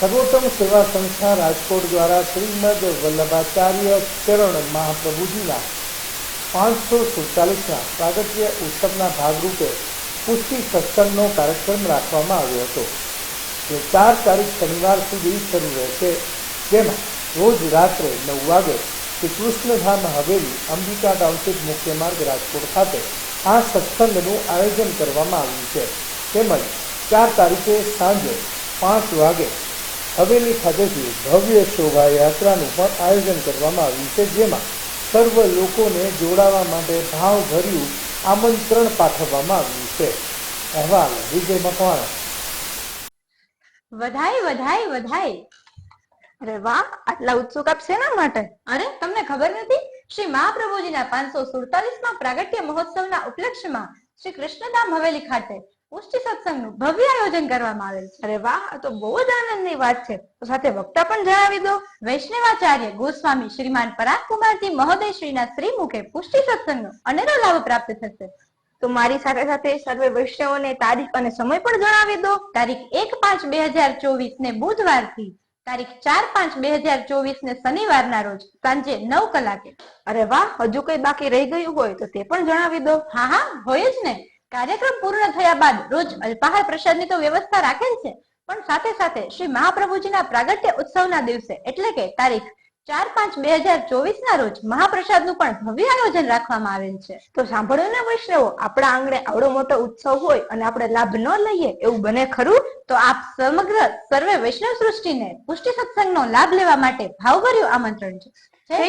સર્વોત્તમ સેવા સંસ્થા રાજકોટ દ્વારા શ્રીમદ વલ્લભાચાર્ય ચરણ મહાપ્રભુજીના પાંચસો સુડતાલીસના સ્વાગત્ય ઉત્સવના ભાગરૂપે પુષ્ટિ સત્સંગનો કાર્યક્રમ રાખવામાં આવ્યો હતો. જે ચાર તારીખ શનિવાર સુધી શરૂ રહેશે. જેમાં રોજ રાત્રે નવ વાગે શ્રી કૃષ્ણધામ હવેલી અંબિકા ટાઉનશીપ મુખ્ય માર્ગ રાજકોટ ખાતે આ સત્સંગનું આયોજન કરવામાં આવ્યું છે. તેમજ ચાર તારીખે સાંજે પાંચ વાગે હવેલી ખાતેથી ભવ્ય શોભાયાત્રાનું પણ આયોજન કરવામાં આવ્યું છે, જેમાં સર્વ લોકોને જોડાવા માટે ભાવભર્યું આમંત્રણ પાઠવવામાં આવ્યું છે. અહેવાલ વિજય મકવાણા. વધાય વધાય વધાય. અરે વાહ, આટલા ઉત્સુક આપ શેના માટે? અરે, તમને ખબર નથી? શ્રી મહાપ્રભુજીના પાંચસો સુડતાલીસમાં પ્રાગટ્ય મહોત્સવના ઉપલક્ષ્યમાં શ્રી કૃષ્ણધામ હવેલી ખાતે પુષ્ટિ સત્સંગનું ભવ્ય આયોજન કરવામાં આવેલ છે. અરે વાહ તો બહુ જ આનંદની વાત છે. તો સાથે વક્તા પણ જણાવી દો. વૈષ્ણવાચાર્ય ગોસ્વામી શ્રીમાન પરાગ કુમારજી મહોદય શ્રીના શ્રીમુખે પુષ્ટિ સત્સંગનો અનેરો લાભ પ્રાપ્ત થશે. તો મારી સાથે સાથે સર્વે વૈષ્ણવોને તારીખ અને સમય પણ જણાવી દો. તારીખ એક પાંચ બે હજાર ચોવીસ ને બુધવારથી તારીખ ચાર પાંચ બે હજાર ચોવીસ ને શનિવારના રોજ સાંજે નવ કલાકે. અરે વાહ હજુ કઈ બાકી રહી ગયું હોય તો તે પણ જણાવી દો. હા હા હોય જ ને. કાર્યક્રમ પૂર્ણ થયા બાદ રોજ અલ્પાહાર પ્રસાદની તો વ્યવસ્થા રાખેલ છે, પણ સાથે સાથે શ્રી મહાપ્રભુજીના પ્રાગટ્ય ઉત્સવના દિવસે એટલે કે તારીખ ચાર પાંચ બે હજાર ચોવીસ ના રોજ મહાપ્રસાદનું પણ ભવ્ય આયોજન રાખવામાં આવેલ છે. તો સાંભળ્યો ને વૈષ્ણવો, આપણા આંગણે આવડો મોટો ઉત્સવ હોય અને આપણે લાભ ન લઈએ એવું બને ખરું, તો આપ સમગ્ર સર્વે વૈષ્ણવ સૃષ્ટિને પુષ્ટિ સત્સંગનો લાભ લેવા માટે ભાવભર્યું આમંત્રણ છે.